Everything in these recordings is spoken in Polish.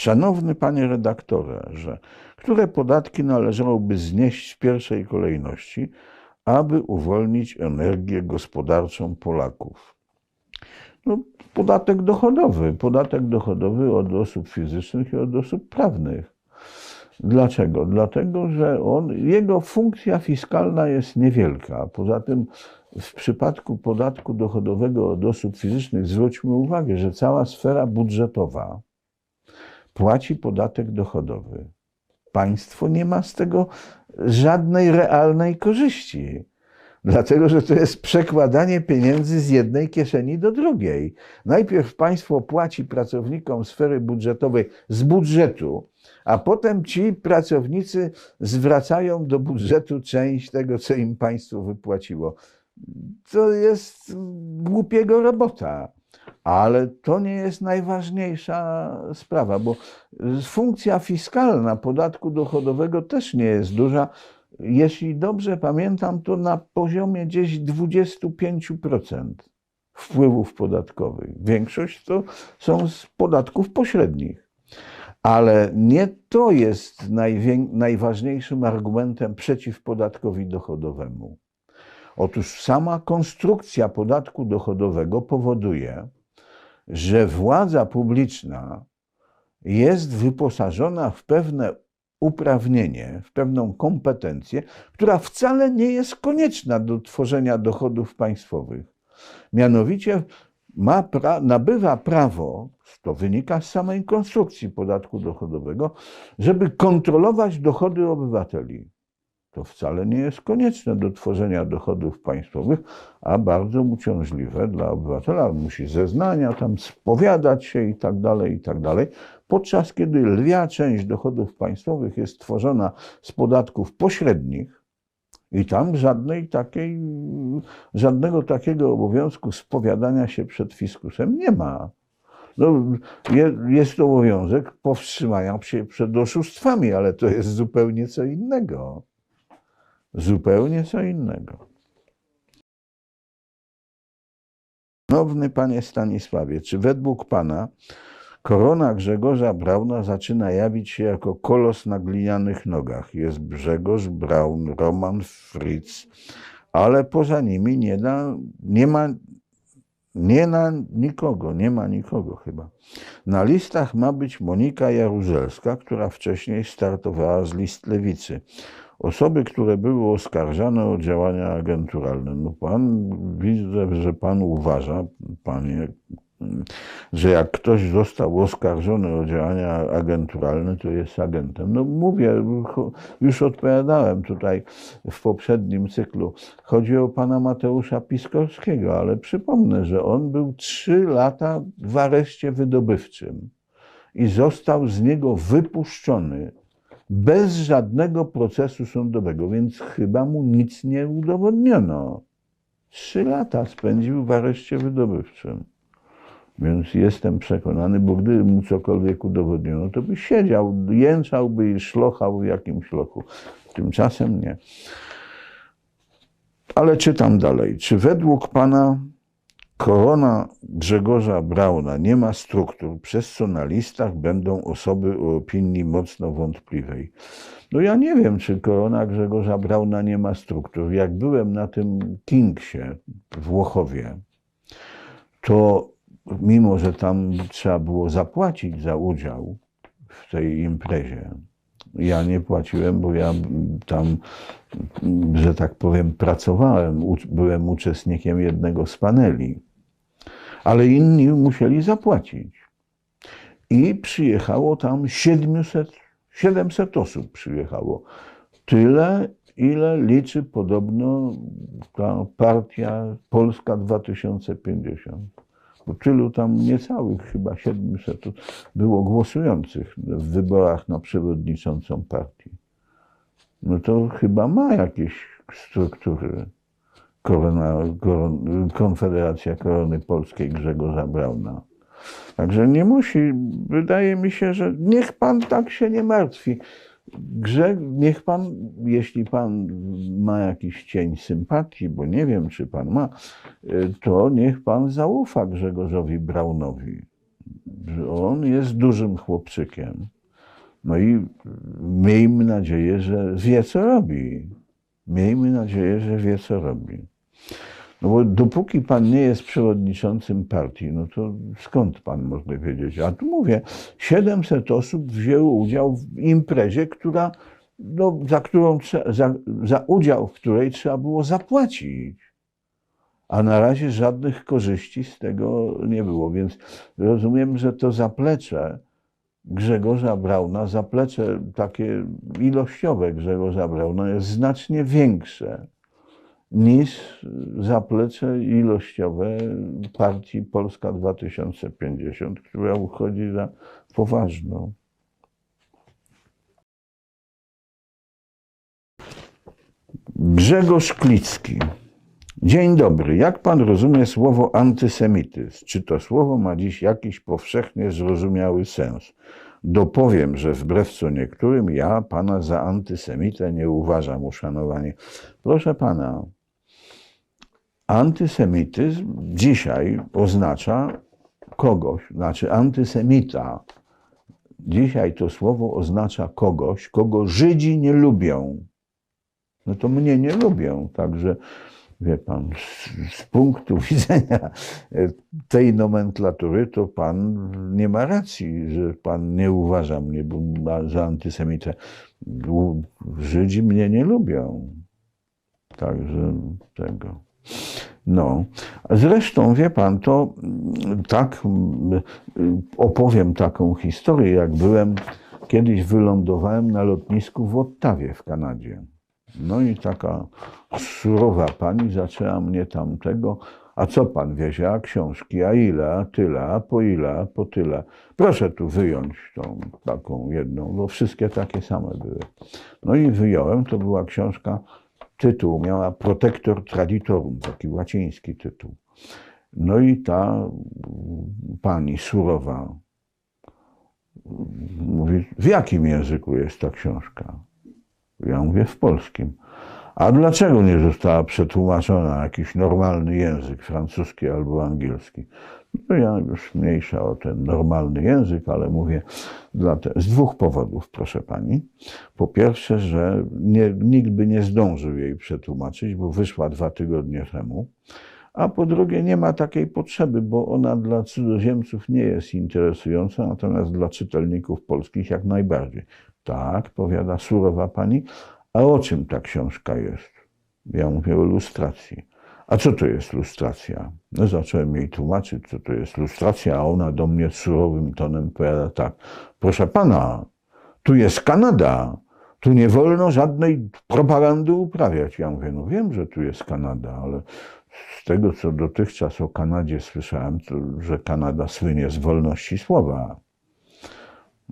Szanowny panie redaktorze, że które podatki należałoby znieść w pierwszej kolejności, aby uwolnić energię gospodarczą Polaków? No, podatek dochodowy. Podatek dochodowy od osób fizycznych i od osób prawnych. Dlaczego? Dlatego, że on, jego funkcja fiskalna jest niewielka. Poza tym w przypadku podatku dochodowego od osób fizycznych zwróćmy uwagę, że cała sfera budżetowa płaci podatek dochodowy. Państwo nie ma z tego żadnej realnej korzyści. Dlatego, że to jest przekładanie pieniędzy z jednej kieszeni do drugiej. Najpierw państwo płaci pracownikom sfery budżetowej z budżetu, a potem ci pracownicy zwracają do budżetu część tego, co im państwo wypłaciło. To jest głupiego robota. Ale to nie jest najważniejsza sprawa, bo funkcja fiskalna podatku dochodowego też nie jest duża. Jeśli dobrze pamiętam, to na poziomie gdzieś 25% wpływów podatkowych. Większość to są z podatków pośrednich. Ale nie to jest najważniejszym argumentem przeciw podatkowi dochodowemu. Otóż sama konstrukcja podatku dochodowego powoduje, że władza publiczna jest wyposażona w pewne uprawnienie, w pewną kompetencję, która wcale nie jest konieczna do tworzenia dochodów państwowych. Mianowicie ma pra, nabywa prawo, to wynika z samej konstrukcji podatku dochodowego, żeby kontrolować dochody obywateli. To wcale nie jest konieczne do tworzenia dochodów państwowych, a bardzo uciążliwe dla obywatela. Musi zeznania tam spowiadać się i tak dalej, i tak dalej. Podczas kiedy lwia część dochodów państwowych jest tworzona z podatków pośrednich, i tam żadnej takiej, żadnego takiego obowiązku spowiadania się przed fiskusem nie ma. No, jest obowiązek powstrzymania się przed oszustwami, ale to jest zupełnie co innego. Zupełnie co innego. Szanowny panie Stanisławie, czy według pana korona Grzegorza Brauna zaczyna jawić się jako kolos na glinianych nogach? Jest Grzegorz Braun, Roman Fritz, ale poza nimi nie, da, nie ma nie na nikogo, nie ma nikogo chyba. Na listach ma być Monika Jaruzelska, która wcześniej startowała z list lewicy. Osoby, które były oskarżane o działania agenturalne. No pan, widzę, że pan uważa, panie, że jak ktoś został oskarżony o działania agenturalne, to jest agentem. No mówię, już odpowiadałem tutaj w poprzednim cyklu. Chodzi o pana Mateusza Piskorskiego, ale przypomnę, że on był trzy lata w areszcie wydobywczym i został z niego wypuszczony bez żadnego procesu sądowego, więc chyba mu nic nie udowodniono. Trzy lata spędził w areszcie wydobywczym. Więc jestem przekonany, bo gdyby mu cokolwiek udowodniono, to by siedział, jęczałby i szlochał w jakimś lochu. Tymczasem nie. Ale czytam dalej. Czy według Pana korona Grzegorza Brauna nie ma struktur, przez co na listach będą osoby o opinii mocno wątpliwej? No ja nie wiem, czy korona Grzegorza Brauna nie ma struktur. Jak byłem na tym Kingsie w Włochowie, to mimo że tam trzeba było zapłacić za udział w tej imprezie, ja nie płaciłem, bo ja tam, że tak powiem, pracowałem, byłem uczestnikiem jednego z paneli, ale inni musieli zapłacić. I przyjechało tam 700, 700 osób przyjechało. Tyle, ile liczy podobno ta partia Polska 2050 bo tylu tam niecałych chyba 700 było głosujących w wyborach na przewodniczącą partii. No to chyba ma jakieś struktury korona, koron, Konfederacja Korony Polskiej Grzegorza Brauna. Także nie musi, wydaje mi się, że niech pan tak się nie martwi. Grze, niech pan, jeśli pan ma jakiś cień sympatii, bo nie wiem, czy pan ma, y, to niech pan zaufa Grzegorzowi Braunowi. że on jest dużym chłopczykiem. No i miejmy nadzieję, że wie, co robi. Miejmy nadzieję, że wie, co robi. No bo dopóki pan nie jest przewodniczącym partii, no to skąd pan może wiedzieć? A tu mówię, 700 osób wzięło udział w imprezie, która, no, za, którą, za, za udział w której trzeba było zapłacić. A na razie żadnych korzyści z tego nie było, więc rozumiem, że to zaplecze Grzegorza Brauna, zaplecze takie ilościowe Grzegorza Brauna jest znacznie większe niż zaplecze ilościowe partii Polska 2050, która uchodzi za poważną. Grzegorz Klicki. Dzień dobry. Jak pan rozumie słowo antysemityzm? Czy to słowo ma dziś jakiś powszechnie zrozumiały sens? Dopowiem, że wbrew co niektórym ja pana za antysemitę nie uważam, uszanowanie. Proszę pana, Antysemityzm dzisiaj oznacza kogoś, znaczy antysemita. Dzisiaj to słowo oznacza kogoś, kogo Żydzi nie lubią. No to mnie nie lubią, także wie pan, z, z, punktu widzenia tej nomenklatury, to pan nie ma racji, że pan nie uważa mnie za antysemitę. Żydzi mnie nie lubią. Także tego. No, zresztą wie pan, to tak opowiem taką historię, jak byłem, kiedyś wylądowałem na lotnisku w Ottawie w Kanadzie. No i taka surowa pani zaczęła mnie tamtego, a co pan wiezie, a książki, a ile, a tyle, a po ile, a po tyle. Proszę tu wyjąć tą taką jedną, bo wszystkie takie same były. No i wyjąłem, to była książka tytuł, miała Protector Traditorum, taki łaciński tytuł. No i ta pani surowa mówi, w jakim języku jest ta książka? Ja mówię, w polskim. A dlaczego nie została przetłumaczona na jakiś normalny język, francuski albo angielski? No ja już mniejsza o ten normalny język, ale mówię te, z dwóch powodów, proszę pani. Po pierwsze, że nie, nikt by nie zdążył jej przetłumaczyć, bo wyszła dwa tygodnie temu. A po drugie, nie ma takiej potrzeby, bo ona dla cudzoziemców nie jest interesująca, natomiast dla czytelników polskich jak najbardziej. Tak, powiada surowa pani. A o czym ta książka jest? Ja mówię o ilustracji. A co to jest lustracja? No zacząłem jej tłumaczyć, co to jest lustracja, a ona do mnie surowym tonem powiada tak. Proszę pana, tu jest Kanada, tu nie wolno żadnej propagandy uprawiać. Ja mówię, no wiem, że tu jest Kanada, ale z tego, co dotychczas o Kanadzie słyszałem, to, że Kanada słynie z wolności słowa.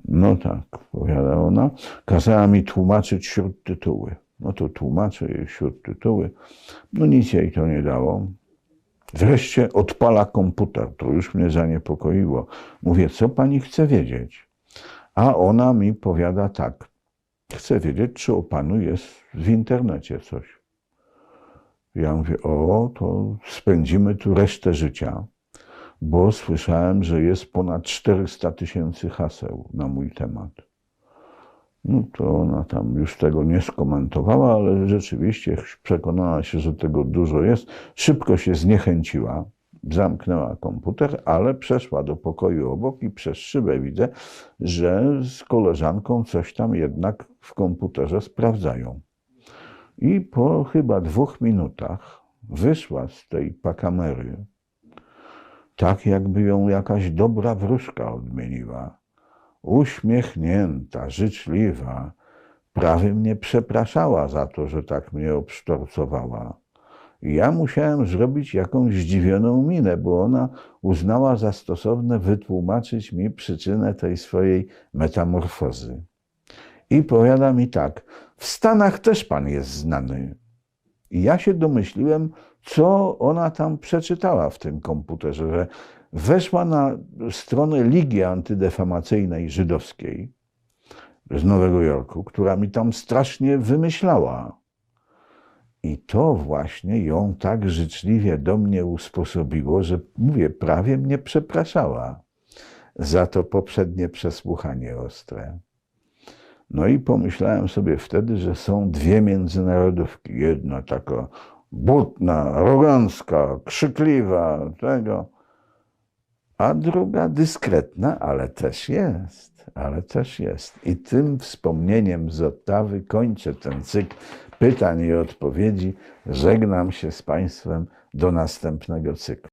No tak, powiada ona. Kazała mi tłumaczyć śródtytuły. No to tłumaczę jej śródtytuły. No nic jej to nie dało. Wreszcie odpala komputer. To już mnie zaniepokoiło. Mówię, co pani chce wiedzieć? A ona mi powiada tak. Chcę wiedzieć, czy o panu jest w internecie coś. Ja mówię, o, to spędzimy tu resztę życia, bo słyszałem, że jest ponad 400 tysięcy haseł na mój temat. No to ona tam już tego nie skomentowała, ale rzeczywiście przekonała się, że tego dużo jest. Szybko się zniechęciła, zamknęła komputer, ale przeszła do pokoju obok i przez szybę widzę, że z koleżanką coś tam jednak w komputerze sprawdzają. I po chyba dwóch minutach wyszła z tej pakamery, tak jakby ją jakaś dobra wróżka odmieniła uśmiechnięta, życzliwa, prawie mnie przepraszała za to, że tak mnie obsztorcowała. I ja musiałem zrobić jakąś zdziwioną minę, bo ona uznała za stosowne wytłumaczyć mi przyczynę tej swojej metamorfozy. I powiada mi tak, w Stanach też pan jest znany. I ja się domyśliłem, co ona tam przeczytała w tym komputerze, że weszła na stronę Ligi Antydefamacyjnej Żydowskiej z Nowego Jorku, która mi tam strasznie wymyślała. I to właśnie ją tak życzliwie do mnie usposobiło, że mówię, prawie mnie przepraszała za to poprzednie przesłuchanie ostre. No i pomyślałem sobie wtedy, że są dwie międzynarodówki. Jedna taka butna, arogancka, krzykliwa, tego, a druga dyskretna, ale też jest, ale też jest. I tym wspomnieniem z Ottawy kończę ten cykl pytań i odpowiedzi. Żegnam się z Państwem do następnego cyklu.